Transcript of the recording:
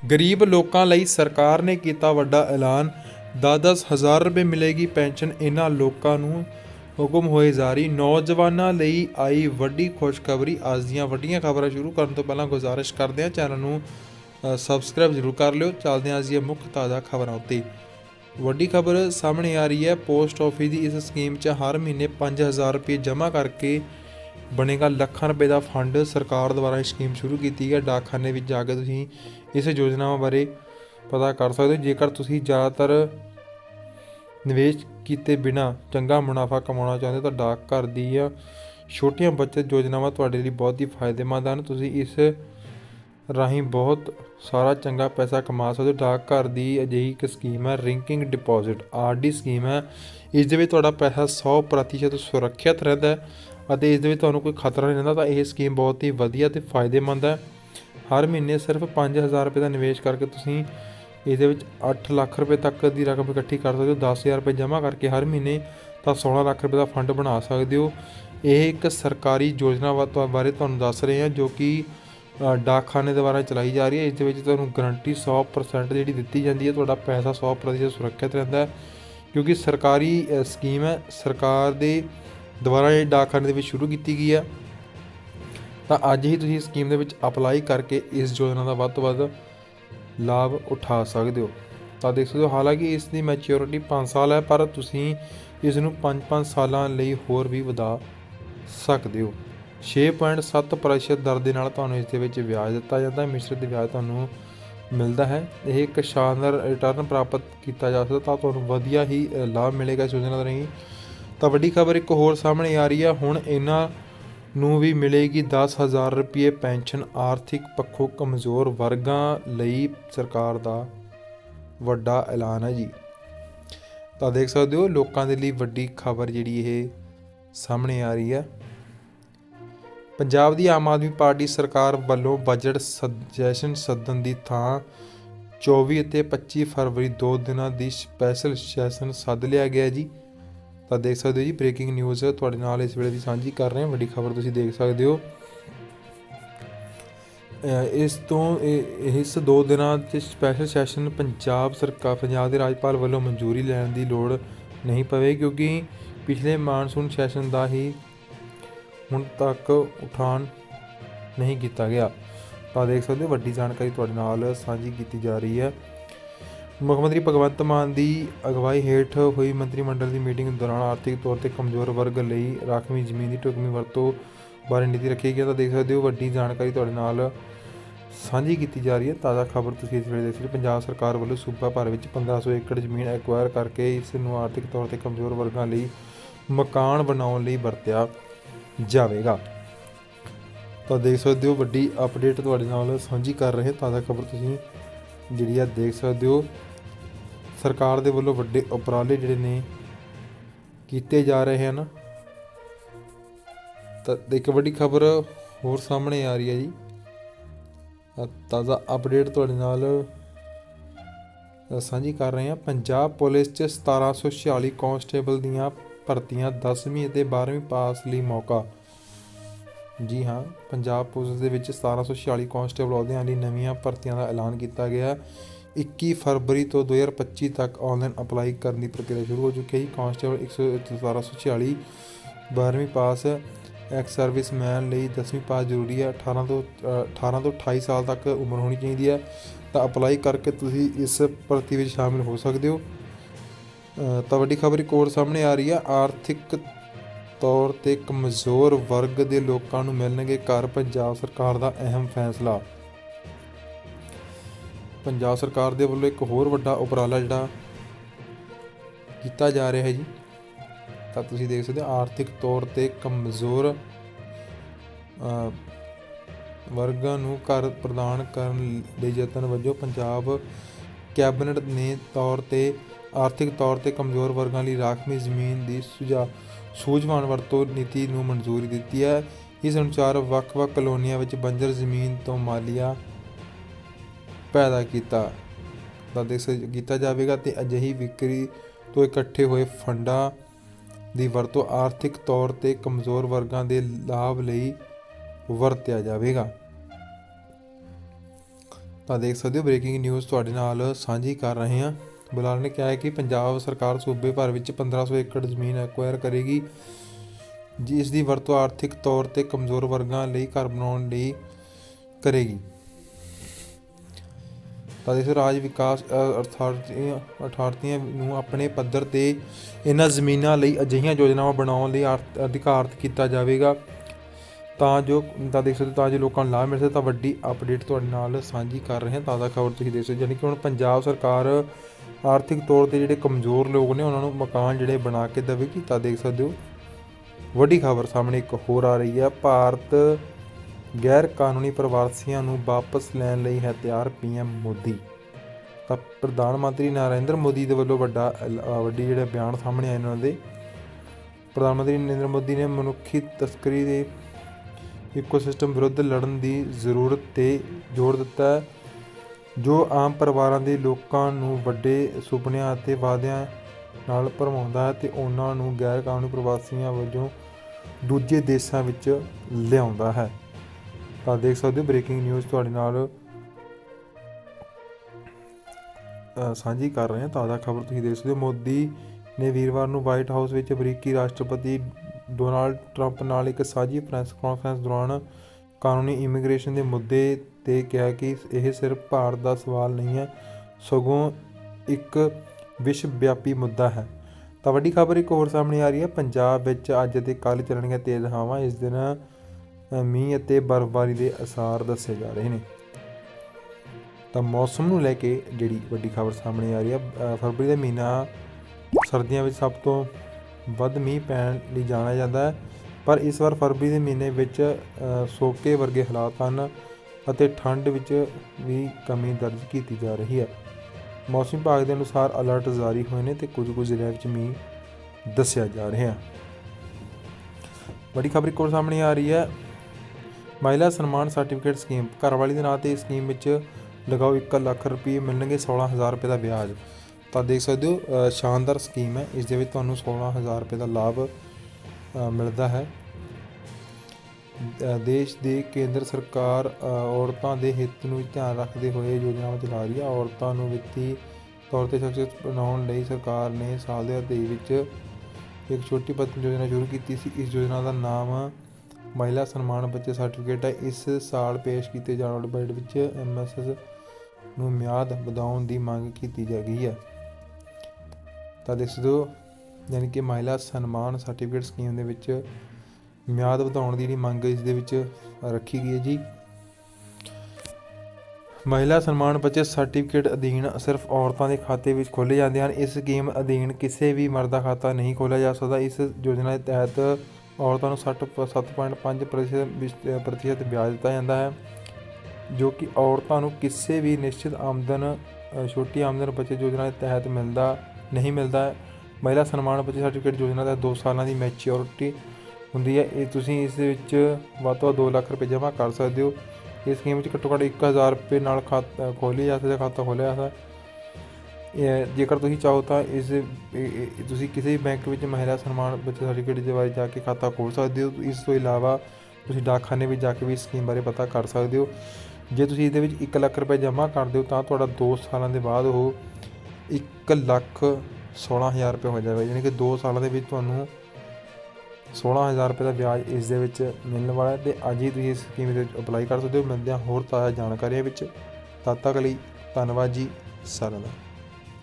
ਗਰੀਬ ਲੋਕਾਂ ਲਈ ਸਰਕਾਰ ਨੇ ਕੀਤਾ ਵੱਡਾ ਐਲਾਨ। 10-10 ਹਜ਼ਾਰ ਰੁਪਏ ਮਿਲੇਗੀ ਪੈਨਸ਼ਨ। ਇਹਨਾਂ ਲੋਕਾਂ ਨੂੰ ਹੁਕਮ ਹੋਏ ਜਾਰੀ। ਨੌਜਵਾਨਾਂ ਲਈ ਆਈ ਵੱਡੀ ਖੁਸ਼ਖਬਰੀ। ਅੱਜ ਦੀਆਂ ਵੱਡੀਆਂ ਖਬਰਾਂ ਸ਼ੁਰੂ ਕਰਨ ਤੋਂ ਪਹਿਲਾਂ ਗੁਜ਼ਾਰਿਸ਼ ਕਰਦੇ ਹਾਂ। ਚੈਨਲ ਨੂੰ ਸਬਸਕ੍ਰਾਈਬ ਜ਼ਰੂਰ ਕਰ ਲਿਓ। ਚੱਲਦੇ ਹਾਂ ਅੱਜ ਦੀਆਂ ਮੁੱਖ ਤਾਜ਼ਾ ਖਬਰਾਂ ਉੱਤੇ। ਵੱਡੀ ਖਬਰ ਸਾਹਮਣੇ ਆ ਰਹੀ ਹੈ। ਪੋਸਟ ਆਫਿਸ ਦੀ ਇਸ ਸਕੀਮ 'ਚ ਹਰ ਮਹੀਨੇ 5000 ਰੁਪਏ ਜਮ੍ਹਾਂ ਕਰਕੇ ਬਣੇਗਾ। ਲੱਖਾਂ ਰੁਪਏ ਦਾ ਫੰਡ ਸਰਕਾਰ ਦੁਆਰਾ ਇਹ ਸਕੀਮ ਸ਼ੁਰੂ ਕੀਤੀ ਹੈ। ਡਾਕਖਾਨੇ ਵਿੱਚ ਜਾ ਕੇ ਤੁਸੀਂ ਇਸ ਯੋਜਨਾਵਾਂ ਬਾਰੇ ਪਤਾ ਕਰ ਸਕਦੇ ਹੋ। ਜੇਕਰ ਤੁਸੀਂ ਜ਼ਿਆਦਾਤਰ ਨਿਵੇਸ਼ ਕੀਤੇ ਬਿਨਾ ਚੰਗਾ ਮੁਨਾਫਾ ਕਮਾਉਣਾ ਚਾਹੁੰਦੇ ਹੋ, ਤਾਂ ਡਾਕ ਘਰ ਆ ਛੋਟੀਆਂ ਬਚਤ ਯੋਜਨਾਵਾਂ ਤੁਹਾਡੇ ਲਈ ਬਹੁਤ ਹੀ ਫਾਇਦੇਮੰਦ ਹਨ। ਤੁਸੀਂ ਇਸ ਰਾਹੀਂ ਬਹੁਤ ਸਾਰਾ ਚੰਗਾ ਪੈਸਾ ਕਮਾ ਸਕਦੇ ਹੋ। ਡਾਕ ਘਰ ਦੀ ਅਜਿਹੀ ਇੱਕ ਸਕੀਮ ਹੈ, ਰਿੰਕਿੰਗ ਡਿਪੋਜ਼ਿਟ। ਆਰਡੀ ਸਕੀਮ ਹੈ। ਇਸ ਦੇ ਵਿੱਚ ਤੁਹਾਡਾ ਪੈਸਾ 100% ਸੁਰੱਖਿਅਤ ਰਹਿੰਦਾ ਹੈ। ਅਤੇ ਇਸ ਦੇ ਵਿੱਚ ਤੁਹਾਨੂੰ ਕੋਈ ਖਤਰਾ ਨਹੀਂ ਰਹਿੰਦਾ ਤਾਂ ਇਹ ਸਕੀਮ ਬਹੁਤ ਹੀ ਵਧੀਆ ਤੇ ਫਾਇਦੇਮੰਦ ਹੈ। ਹਰ ਮਹੀਨੇ ਸਿਰਫ 5000 ਰੁਪਏ ਦਾ ਨਿਵੇਸ਼ ਕਰਕੇ ਤੁਸੀਂ ਇਹਦੇ ਵਿੱਚ 8 ਲੱਖ ਰੁਪਏ ਤੱਕ ਦੀ ਰਕਮ ਇਕੱਠੀ ਕਰ ਸਕਦੇ ਹੋ। 10000 ਰੁਪਏ ਜਮ੍ਹਾਂ ਕਰਕੇ ਹਰ ਮਹੀਨੇ ਤਾਂ 16 ਲੱਖ ਰੁਪਏ ਦਾ ਫੰਡ ਬਣਾ ਸਕਦੇ ਹੋ। ਇਹ ਇੱਕ ਸਰਕਾਰੀ ਯੋਜਨਾ ਵਾ- ਤੁਹਾ- ਬਾਰੇ ਤੁਹਾਨੂੰ ਦੱਸ ਰਹੇ ਹਾਂ ਜੋ ਕਿ ਡਾਕਖਾਨੇ ਦੁਆਰਾ ਚਲਾਈ ਜਾ ਰਹੀ ਹੈ। ਇਸ ਦੇ ਵਿੱਚ ਤੁਹਾਨੂੰ ਗਰੰਟੀ 100% ਜਿਹੜੀ ਦਿੱਤੀ ਜਾਂਦੀ ਹੈ, ਤੁਹਾਡਾ ਪੈਸਾ 100% ਸੁਰੱਖਿਅਤ ਰਹਿੰਦਾ ਹੈ। ਕਿਉਂਕਿ ਸਰਕਾਰੀ ਸਕੀਮ ਹੈ। ਸਰਕਾਰ ਦੇ ਦੁਬਾਰਾ ਇਹ ਡਾਕਖਾਨੇ ਦੇ ਵਿੱਚ ਸ਼ੁਰੂ ਕੀਤੀ ਗਈ ਹੈ ਤਾਂ ਅੱਜ ਹੀ ਤੁਸੀਂ ਸਕੀਮ ਦੇ ਵਿੱਚ ਅਪਲਾਈ ਕਰਕੇ ਇਸ ਯੋਜਨਾ ਦਾ ਵੱਧ ਤੋਂ ਵੱਧ ਲਾਭ ਉਠਾ ਸਕਦੇ ਹੋ। ਤਾਂ ਦੇਖ ਸਕਦੇ ਹੋ, ਹਾਲਾਂਕਿ ਇਸ ਦੀ ਮੈਚਿਓਰਿਟੀ 5 ਸਾਲ ਹੈ, ਪਰ ਤੁਸੀਂ ਇਸ ਨੂੰ 5-5 ਸਾਲਾਂ ਲਈ ਹੋਰ ਵੀ ਵਧਾ ਸਕਦੇ ਹੋ। 6.7% ਦਰ ਦੇ ਨਾਲ ਤੁਹਾਨੂੰ ਇਸ ਦੇ ਵਿੱਚ ਵਿਆਜ ਦਿੱਤਾ ਜਾਂਦਾ ਹੈ, ਮਿਸ਼ਰਤ ਵਿਆਜ ਤੁਹਾਨੂੰ ਮਿਲਦਾ ਹੈ। ਇਹ ਇੱਕ ਸ਼ਾਨਦਾਰ ਰਿਟਰਨ ਪ੍ਰਾਪਤ ਕੀਤਾ ਜਾ ਸਕਦਾ, ਤਾਂ ਤੁਹਾਨੂੰ ਵਧੀਆ ਹੀ ਲਾਭ ਮਿਲੇਗਾ ਇਸ ਯੋਜਨਾ ਦੇ ਰਾਹੀਂ। ਤਾਂ ਵੱਡੀ ਖਬਰ ਇੱਕ ਹੋਰ ਸਾਹਮਣੇ ਆ ਰਹੀ ਹੈ ਹੁਣ ਇਹਨਾਂ ਨੂੰ ਵੀ ਮਿਲੇਗੀ 10000 ਰੁਪਏ ਪੈਨਸ਼ਨ। ਆਰਥਿਕ ਪੱਖੋਂ ਕਮਜ਼ੋਰ ਵਰਗਾਂ ਲਈ ਸਰਕਾਰ ਦਾ ਵੱਡਾ ਐਲਾਨ ਹੈ ਜੀ। ਤਾਂ ਦੇਖ ਸਕਦੇ ਹੋ, ਲੋਕਾਂ ਦੇ ਲਈ ਵੱਡੀ ਖਬਰ ਜਿਹੜੀ ਇਹ ਸਾਹਮਣੇ ਆ ਰਹੀ ਹੈ। ਪੰਜਾਬ ਦੀ ਆਮ ਆਦਮੀ ਪਾਰਟੀ ਸਰਕਾਰ ਵੱਲੋਂ ਬਜਟ ਸਜੈਸ਼ਨ ਸੱਦਣ ਦੀ ਥਾਂ 24 ਅਤੇ 25 ਫਰਵਰੀ ਦੋ ਦਿਨਾਂ ਦੀ ਸਪੈਸ਼ਲ ਸੈਸ਼ਨ ਸੱਦ ਲਿਆ ਗਿਆ ਜੀ। ਤਾਂ ਦੇਖ ਸਕਦੇ ਹੋ ਜੀ ਬ੍ਰੇਕਿੰਗ ਨਿਊਜ਼ ਤੁਹਾਡੇ ਨਾਲ ਇਸ ਵੇਲੇ ਦੀ ਸਾਂਝੀ ਕਰ ਰਹੇ ਹਾਂ। ਵੱਡੀ ਖਬਰ ਤੁਸੀਂ ਦੇਖ ਸਕਦੇ ਹੋ। ਇਸ ਤੋਂ ਇਹ- ਇਸ ਦੋ ਦਿਨਾਂ ਦੇ ਸਪੈਸ਼ਲ ਸੈਸ਼ਨ ਪੰਜਾਬ ਸਰਕਾਰ, ਪੰਜਾਬ ਦੇ ਰਾਜਪਾਲ ਵੱਲੋਂ ਮਨਜ਼ੂਰੀ ਲੈਣ ਦੀ ਲੋੜ ਨਹੀਂ ਪਵੇ ਕਿਉਂਕਿ ਪਿਛਲੇ ਮਾਨਸੂਨ ਸੈਸ਼ਨ ਦਾ ਹੀ ਹੁਣ ਤੱਕ ਉਠਾਣ ਨਹੀਂ ਕੀਤਾ ਗਿਆ। ਤਾਂ ਦੇਖ ਸਕਦੇ ਹੋ, ਵੱਡੀ ਜਾਣਕਾਰੀ ਤੁਹਾਡੇ ਨਾਲ ਸਾਂਝੀ ਕੀਤੀ ਜਾ ਰਹੀ ਹੈ। ਮੁੱਖ ਮੰਤਰੀ ਭਗਵੰਤ ਮਾਨ ਦੀ ਅਗਵਾਈ ਹੇਠ ਹੋਈ ਮੰਤਰੀ ਮੰਡਲ ਦੀ ਮੀਟਿੰਗ ਦੌਰਾਨ ਆਰਥਿਕ ਤੌਰ ਤੇ ਕਮਜ਼ੋਰ ਵਰਗ ਲਈ ਰਾਖਵੀਂ ਜ਼ਮੀਨ ਦੀ ਢੁਕਵੀਂ ਵਰਤੋਂ ਬਾਰੇ ਨੀਤੀ ਰੱਖੀ ਗਈ ਹੈ। ਤਾਂ ਦੇਖ ਸਕਦੇ ਹੋ, ਵੱਡੀ ਜਾਣਕਾਰੀ ਤੁਹਾਡੇ ਨਾਲ ਸਾਂਝੀ ਕੀਤੀ ਜਾ ਰਹੀ ਹੈ। ਤਾਜ਼ਾ ਖਬਰ ਤੁਸੀਂ ਇਸ ਵੇਲੇ ਦੇਖ ਸਕਦੇ ਹੋ। ਪੰਜਾਬ ਸਰਕਾਰ ਵੱਲੋਂ ਸੂਬਾ ਭਰ ਵਿੱਚ 1500 ਏਕੜ ਜ਼ਮੀਨ ਐਕਵਾਇਰ ਕਰਕੇ ਇਸ ਨੂੰ ਆਰਥਿਕ ਤੌਰ ਤੇ ਕਮਜ਼ੋਰ ਵਰਗਾਂ ਲਈ ਮਕਾਨ ਬਣਾਉਣ ਲਈ ਵਰਤਿਆ ਜਾਵੇਗਾ। ਤਾਂ ਦੇਖ ਸਕਦੇ ਹੋ, ਵੱਡੀ ਅਪਡੇਟ ਤੁਹਾਡੇ ਨਾਲ ਸਾਂਝੀ ਕਰ ਰਹੇ ਤਾਜ਼ਾ ਖਬਰ ਤੁਸੀਂ ਜਿਹੜੀ ਆ ਦੇਖ ਸਕਦੇ ਹੋ। ਸਰਕਾਰ ਦੇ ਵੱਲੋਂ ਵੱਡੇ ਉਪਰਾਲੇ ਜਿਹੜੇ ਨੇ ਕੀਤੇ ਜਾ ਰਹੇ ਹਨ। ਤਾਂ ਇੱਕ ਵੱਡੀ ਖਬਰ ਹੋਰ ਸਾਹਮਣੇ ਆ ਰਹੀ ਹੈ ਜੀ। ਤਾਜ਼ਾ ਅਪਡੇਟ ਤੁਹਾਡੇ ਨਾਲ ਸਾਂਝੀ ਕਰ ਰਹੇ ਹਾਂ। ਪੰਜਾਬ ਪੁਲਿਸ 'ਚ 1746 ਕਾਂਸਟੇਬਲ ਦੀਆਂ ਭਰਤੀਆਂ 10ਵੀਂ ਅਤੇ 12ਵੀਂ ਪਾਸ ਲਈ ਮੌਕਾ। ਜੀ ਹਾਂ, ਪੰਜਾਬ ਪੁਲਿਸ ਦੇ ਵਿੱਚ 1746 ਕਾਂਸਟੇਬਲ ਅਹੁਦਿਆਂ ਲਈ ਨਵੀਆਂ ਭਰਤੀਆਂ ਦਾ ਐਲਾਨ ਕੀਤਾ ਗਿਆ। 21 ਫਰਵਰੀ ਤੋਂ 2025 ਤੱਕ ਆਨਲਾਈਨ ਅਪਲਾਈ ਕਰਨ ਦੀ ਪ੍ਰਕਿਰਿਆ ਸ਼ੁਰੂ ਹੋ ਚੁੱਕੀ ਹੈ ਜੀ। ਕਾਂਸਟੇਬਲ 1746 12ਵੀਂ ਪਾਸ ਐਕਸ ਸਰਵਿਸਮੈਨ ਲਈ 10ਵੀਂ ਪਾਸ ਜ਼ਰੂਰੀ ਹੈ। 18 ਤੋਂ ਅ, 18 ਤੋਂ 28 ਸਾਲ ਤੱਕ ਉਮਰ ਹੋਣੀ ਚਾਹੀਦੀ ਹੈ। ਤਾਂ ਅਪਲਾਈ ਕਰਕੇ ਤੁਸੀਂ ਇਸ ਭਰਤੀ ਵਿੱਚ ਸ਼ਾਮਿਲ ਹੋ ਸਕਦੇ ਹੋ। ਤਾਂ ਵੱਡੀ ਖਬਰ ਇੱਕ ਹੋਰ ਸਾਹਮਣੇ ਆ ਰਹੀ ਹੈ। ਆਰਥਿਕ ਤੌਰ ਤੇ ਕਮਜ਼ੋਰ ਵਰਗ ਦੇ ਲੋਕਾਂ ਨੂੰ ਮਿਲਣਗੇ ਘਰ ਪੰਜਾਬ ਸਰਕਾਰ ਦਾ ਅਹਿਮ ਫੈਸਲਾ। ਪੰਜਾਬ ਸਰਕਾਰ ਦੇ ਵੱਲੋਂ ਇੱਕ ਹੋਰ ਵੱਡਾ ਉਪਰਾਲਾ ਜਿਹੜਾ ਕੀਤਾ ਜਾ ਰਿਹਾ ਹੈ ਜੀ, ਤਾਂ ਤੁਸੀਂ ਦੇਖ ਸਕਦੇ ਹੋ, ਆਰਥਿਕ ਤੌਰ ਤੇ ਕਮਜ਼ੋਰ ਵਰਗਾਂ ਨੂੰ ਘਰ ਪ੍ਰਦਾਨ ਕਰਨ ਦੇ ਯਤਨ ਵਜੋਂ ਪੰਜਾਬ ਕੈਬਨਿਟ ਨੇ ਤੌਰ ਤੇ, ਆਰਥਿਕ ਤੌਰ ਤੇ ਕਮਜ਼ੋਰ ਵਰਗਾਂ ਲਈ ਰਾਖਵੀਂ ਜ਼ਮੀਨ ਦੀ ਸੁਝਾ, ਸੂਝਵਾਨ ਵਰਤੋਂ ਨੀਤੀ ਨੂੰ ਮਨਜ਼ੂਰੀ ਦਿੱਤੀ ਹੈ। ਇਸ ਅਨੁਸਾਰ ਵੱਖ-ਵੱਖ ਕਲੋਨੀਆਂ ਵਿੱਚ ਬੰਜਰ ਜ਼ਮੀਨ ਤੋਂ ਮਾਲੀਆ ਪੈਦਾ ਕੀਤਾ। ਤਾਂ ਦੇਖ ਕੀਤਾ ਜਾਵੇਗਾ ਤੇ ਅਜਿਹੀ ਵਿਕਰੀ ਤੋਂ ਇਕੱਠੇ ਹੋਏ ਫੰਡਾਂ ਦੀ ਵਰਤੋਂ ਆਰਥਿਕ ਤੌਰ ਤੇ ਕਮਜ਼ੋਰ ਵਰਗਾਂ ਦੇ ਲਾਭ ਲਈ ਵਰਤਿਆ ਜਾਵੇਗਾ। ਤਾਂ ਦੇਖ ਸਕਦੇ ਹੋ ਬ੍ਰੇਕਿੰਗ ਨਿਊਜ਼ ਤੁਹਾਡੇ ਨਾਲ ਸਾਂਝੀ ਕਰ ਰਹੇ ਹਾਂ। ਬੁਲਾਲ ਨੇ ਕਿਹਾ ਹੈ ਕਿ ਪੰਜਾਬ ਸਰਕਾਰ ਸੂਬੇ ਭਰ ਵਿੱਚ 1500 ਏਕੜ ਜ਼ਮੀਨ ਐਕਵਾਇਰ ਕਰੇਗੀ, ਜਿਸ ਦੀ ਵਰਤੋਂ ਆਰਥਿਕ ਤੌਰ ਤੇ ਕਮਜ਼ੋਰ ਵਰਗਾਂ ਲਈ ਘਰ ਬਣਾਉਣ ਲਈ ਕਰੇਗੀ। ਤਾਂ ਇਸ ਰਾਜ ਵਿਕਾਸ ਅਥਾਰਟੀਆਂ ਅਥਾਰਟੀਆਂ ਨੂੰ ਆਪਣੇ ਪੱਧਰ ਤੇ ਇਹਨਾਂ ਜ਼ਮੀਨਾਂ ਲਈ ਅਜਿਹੀਆਂ ਯੋਜਨਾਵਾਂ ਬਣਾਉਣ ਲਈ ਅਰਥ- ਅਧਿਕਾਰਤ ਕੀਤਾ ਜਾਵੇਗਾ ਤਾਂ ਜੋ ਤਾਂ ਦੇਖ ਸਕਦੇ ਹੋ, ਤਾਂ ਜੋ ਲੋਕਾਂ ਨੂੰ ਲਾਭ ਮਿਲ ਸਕੇ ਤਾਂ ਵੱਡੀ ਅਪਡੇਟ ਤੁਹਾਡੇ ਨਾਲ ਸਾਂਝੀ ਕਰ ਰਹੇ ਹਾਂ ਤਾਜ਼ਾ ਖਬਰ ਤੁਸੀਂ ਦੇਖ ਸਕਦੇ ਹੋ। ਯਾਨੀ ਕਿ ਹੁਣ ਪੰਜਾਬ ਸਰਕਾਰ ਆਰਥਿਕ ਤੌਰ ਤੇ ਜਿਹੜੇ ਕਮਜ਼ੋਰ ਲੋਕ ਨੇ ਉਹਨਾਂ ਨੂੰ ਮਕਾਨ ਜਿਹੜੇ ਬਣਾ ਕੇ ਦੇਵੇਗੀ ਤਾਂ ਦੇਖ ਸਕਦੇ ਹੋ ਵੱਡੀ ਖਬਰ ਸਾਹਮਣੇ ਇੱਕ ਹੋਰ ਆ ਰਹੀ ਹੈ ਭਾਰਤ ਗੈਰ ਕਾਨੂੰਨੀ ਪ੍ਰਵਾਸੀਆਂ ਨੂੰ ਵਾਪਸ ਲੈਣ ਲਈ ਹੈ ਤਿਆਰ ਪੀਐਮ ਮੋਦੀ। ਤਾਂ ਪ੍ਰਧਾਨ ਮੰਤਰੀ ਨਰਿੰਦਰ ਮੋਦੀ ਦੇ ਵੱਲੋਂ ਵੱਡਾ ਵੱਡੀ ਜਿਹੜਾ ਬਿਆਨ ਸਾਹਮਣੇ ਆਏ ਉਹਨਾਂ ਦੇ, ਪ੍ਰਧਾਨ ਮੰਤਰੀ ਨਰਿੰਦਰ ਮੋਦੀ ਨੇ ਮਨੁੱਖੀ ਤਸਕਰੀ ਦੇ ਇਕੋਸਿਸਟਮ ਵਿਰੁੱਧ ਲੜਨ ਦੀ ਜ਼ਰੂਰਤ ਤੇ ਜ਼ੋਰ ਦਿੱਤਾ ਹੈ, ਜੋ ਆਮ ਪਰਿਵਾਰਾਂ ਦੇ ਲੋਕਾਂ ਨੂੰ ਵੱਡੇ ਸੁਪਨਿਆਂ ਅਤੇ ਵਾਅਦਿਆਂ ਨਾਲ ਭਰਮਾਉਂਦਾ ਹੈ ਤੇ ਉਹਨਾਂ ਨੂੰ ਗੈਰ ਕਾਨੂੰਨੀ ਪ੍ਰਵਾਸੀਆਂ ਵਜੋਂ ਦੂਜੇ ਦੇਸ਼ਾਂ ਵਿੱਚ ਲਿਆਉਂਦਾ ਹੈ। ਤਾਂ ਦੇਖ ਸਕਦੇ ਹੋ ਬ੍ਰੇਕਿੰਗ ਨਿਊਜ਼ ਤੁਹਾਡੇ ਨਾਲ ਸਾਂਝੀ ਕਰ ਰਹੇ ਹਾਂ, ਤਾਜ਼ਾ ਖਬਰ ਤੁਸੀਂ ਦੇਖ ਸਕਦੇ ਹੋ। ਮੋਦੀ ਨੇ ਵੀਰਵਾਰ ਨੂੰ ਵਾਈਟ ਹਾਊਸ ਵਿੱਚ ਅਮਰੀਕੀ ਰਾਸ਼ਟਰਪਤੀ ਡੋਨਾਲਡ ਟਰੰਪ ਨਾਲ ਇੱਕ ਸਾਂਝੀ ਪ੍ਰੈਸ ਕਾਨਫਰੰਸ ਦੌਰਾਨ ਕਾਨੂੰਨੀ ਇਮੀਗ੍ਰੇਸ਼ਨ ਦੇ ਮੁੱਦੇ ਤੇ ਕਿਹਾ ਕਿ ਇਹ ਸਿਰਫ ਭਾਰਤ ਦਾ ਸਵਾਲ ਨਹੀਂ ਹੈ, ਸਗੋਂ ਇੱਕ ਵਿਸ਼ਵ ਵਿਆਪੀ ਮੁੱਦਾ ਹੈ। ਤਾਂ ਵੱਡੀ ਖਬਰ ਇੱਕ ਹੋਰ ਸਾਹਮਣੇ ਆ ਰਹੀ ਹੈ, ਪੰਜਾਬ ਵਿੱਚ ਅੱਜ ਅਤੇ ਕੱਲ੍ਹ ਚੱਲਣਗੀਆਂ ਤੇਜ਼ ਹਵਾਵਾਂ, ਇਸ ਦਿਨ ਮੀਂਹ ਅਤੇ ਬਰਫ਼ਬਾਰੀ ਦੇ ਅਸਾਰ ਦੱਸੇ ਜਾ ਰਹੇ ਨੇ। ਤਾਂ ਮੌਸਮ ਨੂੰ ਲੈ ਕੇ ਜਿਹੜੀ ਵੱਡੀ ਖਬਰ ਸਾਹਮਣੇ ਆ ਰਹੀ ਹੈ ਫਰਵਰੀ ਦਾ ਮਹੀਨਾ ਸਰਦੀਆਂ ਵਿੱਚ ਸਭ ਤੋਂ ਵੱਧ ਮੀਂਹ ਪੈਣ ਲਈ ਜਾਣਿਆ ਜਾਂਦਾ ਹੈ। ਪਰ ਇਸ ਵਾਰ ਫਰਵਰੀ ਦੇ ਮਹੀਨੇ ਵਿੱਚ ਸੋਕੇ ਵਰਗੇ ਹਾਲਾਤ ਹਨ ਅਤੇ ਠੰਡ ਵਿੱਚ ਵੀ ਕਮੀ ਦਰਜ ਕੀਤੀ ਜਾ ਰਹੀ ਹੈ। ਮੌਸਮ ਵਿਭਾਗ ਦੇ ਅਨੁਸਾਰ ਅਲਰਟ ਜਾਰੀ ਹੋਏ ਨੇ ਤੇ ਕੁਝ ਕੁਝ ਜ਼ਿਲ੍ਹਿਆਂ ਵਿੱਚ ਮੀਂਹ ਦੱਸਿਆ ਜਾ ਰਿਹਾ ਹੈ। ਬੜੀ ਖਬਰ ਇੱਕ ਹੋਰ ਸਾਹਮਣੇ ਆ ਰਹੀ ਹੈ ਮਹਿਲਾ ਸਨਮਾਨ ਸਰਟੀਫਿਕੇਟ ਸਕੀਮ, ਘਰਵਾਲੀ ਦੇ ਨਾਂ ਤੇ ਇਸ ਸਕੀਮ ਵਿੱਚ ਲਗਾਓ 1 ਲੱਖ ਰੁਪਏ ਮਿਲਣਗੇ 16000 ਰੁਪਏ ਦਾ ਵਿਆਜ। ਤਾਂ ਦੇਖ ਸਕਦੇ ਹੋ ਸ਼ਾਨਦਾਰ ਸਕੀਮ ਹੈ। ਇਸ ਦੇ ਵਿੱਚ ਤੁਹਾਨੂੰ 16000 ਰੁਪਏ ਦਾ ਲਾਭ ਮਿਲਦਾ ਹੈ। ਦੇਸ਼ ਦੀ ਕੇਂਦਰ ਸਰਕਾਰ ਔਰਤਾਂ ਦੇ ਹਿੱਤ ਨੂੰ ਧਿਆਨ ਰੱਖਦੇ ਹੋਏ ਯੋਜਨਾਵਾਂ ਚਲਾ ਰਹੀ ਹੈ। ਔਰਤਾਂ ਨੂੰ ਵਿੱਤੀ ਤੌਰ ਤੇ ਸਸ਼ਕਤ ਬਣਾਉਣ ਲਈ ਸਰਕਾਰ ਨੇ ਸਾਲ 2023 ਵਿੱਚ ਇੱਕ ਛੋਟੀ ਪਤਨੀ ਯੋਜਨਾ ਸ਼ੁਰੂ ਕੀਤੀ ਸੀ। ਇਸ ਯੋਜਨਾ ਦਾ ਨਾਮ ਮਹਿਲਾ ਸਨਮਾਨ ਬੱਚੇ ਸਰਟੀਫਿਕੇਟ ਹੈ। ਇਸ ਸਾਲ ਪੇਸ਼ ਕੀਤੇ ਜਾਣ ਵਾਲੇ ਬਜਟ ਵਿੱਚ ਐਮਐਸਐਸ ਨੂੰ ਮਿਆਦ ਵਧਾਉਣ ਦੀ ਮੰਗ ਕੀਤੀ ਜਾ ਗਈ ਹੈ। ਤਾਂ ਦੇਖ ਸਕਦੇ ਹੋ, ਯਾਨੀ ਕਿ ਮਹਿਲਾ ਸਨਮਾਨ ਸਰਟੀਫਿਕੇਟ ਸਕੀਮ ਦੇ ਵਿੱਚ ਮਿਆਦ ਵਧਾਉਣ ਦੀ ਜਿਹੜੀ ਮੰਗ ਇਸ ਦੇ ਵਿੱਚ ਰੱਖੀ ਗਈ ਹੈ ਜੀ। ਮਹਿਲਾ ਸਨਮਾਨ ਬੱਚਤ ਸਰਟੀਫਿਕੇਟ ਅਧੀਨ ਸਿਰਫ ਔਰਤਾਂ ਦੇ ਖਾਤੇ ਵਿੱਚ ਖੋਲ੍ਹੇ ਜਾਂਦੇ ਹਨ। ਇਸ ਸਕੀਮ ਅਧੀਨ ਕਿਸੇ ਵੀ ਮਰਦ ਦਾ ਖਾਤਾ ਨਹੀਂ ਖੋਲ੍ਹਿਆ ਜਾ ਸਕਦਾ। ਇਸ ਯੋਜਨਾ ਦੇ ਤਹਿਤ ਔਰਤਾਂ ਨੂੰ 60.5% ਪ੍ਰਤੀਸ਼ਤ ਵਿਸ- ਪ੍ਰਤੀਸ਼ਤ ਵਿਆਜ ਦਿੱਤਾ ਜਾਂਦਾ ਹੈ, ਜੋ ਕਿ ਔਰਤਾਂ ਨੂੰ ਕਿਸੇ ਵੀ ਨਿਸ਼ਚਿਤ ਆਮਦਨ ਛੋਟੀ ਆਮਦਨ ਬੱਚਤ ਯੋਜਨਾ ਦੇ ਤਹਿਤ ਮਿਲਦਾ, ਨਹੀਂ ਮਿਲਦਾ ਹੈ। ਮਹਿਲਾ ਸਨਮਾਨ ਬੱਚਤ ਸਰਟੀਫਿਕੇਟ ਯੋਜਨਾ ਦਾ 2 ਸਾਲਾਂ ਦੀ ਮੈਚਿਓਰਿਟੀ ਹੁੰਦੀ ਹੈ। ਇਹ ਤੁਸੀਂ ਇਸ ਵਿੱਚ ਵੱਧ ਤੋਂ ਵੱਧ 2 ਲੱਖ ਰੁਪਏ ਜਮ੍ਹਾਂ ਕਰ ਸਕਦੇ ਹੋ। ਇਸ ਸਕੀਮ ਵਿੱਚ ਘੱਟੋ ਘੱਟ 1000 ਰੁਪਏ ਨਾਲ ਖਾਤਾ ਖੋਲ੍ਹਿਆ ਜਾ ਸਕਦਾ, ਖਾਤਾ ਖੋਲ੍ਹਿਆ ਜਾ ਸਕਦਾ। ਜੇਕਰ ਤੁਸੀਂ ਚਾਹੋ ਤਾਂ ਇਸ ਤੁਸੀਂ ਕਿਸੇ ਵੀ ਬੈਂਕ ਵਿੱਚ ਮਹਿਲਾ ਸਨਮਾਨ ਬੱਚਤ ਸਰਟੀਫਿਕੇਟ ਦੇ ਬਾਰੇ ਜਾ ਕੇ ਖਾਤਾ ਖੋਲ੍ਹ ਸਕਦੇ ਹੋ। ਇਸ ਤੋਂ ਇਲਾਵਾ ਤੁਸੀਂ ਡਾਕਖਾਨੇ ਵਿੱਚ ਜਾ ਕੇ ਵੀ ਇਸ ਸਕੀਮ ਬਾਰੇ ਪਤਾ ਕਰ ਸਕਦੇ ਹੋ। ਜੇ ਤੁਸੀਂ ਇਹਦੇ ਵਿੱਚ 1 ਲੱਖ ਰੁਪਏ ਜਮ੍ਹਾਂ ਕਰਦੇ ਹੋ ਤਾਂ ਤੁਹਾਡਾ 2 ਸਾਲਾਂ ਦੇ ਬਾਅਦ ਉਹ 1 ਲੱਖ 16000 ਰੁਪਏ ਹੋ ਜਾਵੇਗਾ। ਯਾਨੀ ਕਿ 2 ਸਾਲਾਂ ਦੇ ਵਿੱਚ ਤੁਹਾਨੂੰ 16000 ਰੁਪਏ ਦਾ ਵਿਆਜ ਇਸ ਦੇ ਵਿੱਚ ਮਿਲਣ ਵਾਲਾ ਹੈ ਤੇ ਅੱਜ ਹੀ ਤੁਸੀਂ ਇਸ ਸਕੀਮ ਦੇ ਵਿੱਚ ਅਪਲਾਈ ਕਰ ਸਕਦੇ ਹੋ। ਮਿਲਦੇ ਹਾਂ ਹੋਰ ਤਾਜ਼ਾ ਜਾਣਕਾਰੀਆਂ ਵਿੱਚ ਤਦ ਤੱਕ ਲਈ ਧੰਨਵਾਦ ਜੀ। ਸਾਰਿਆਂ ਦਾ।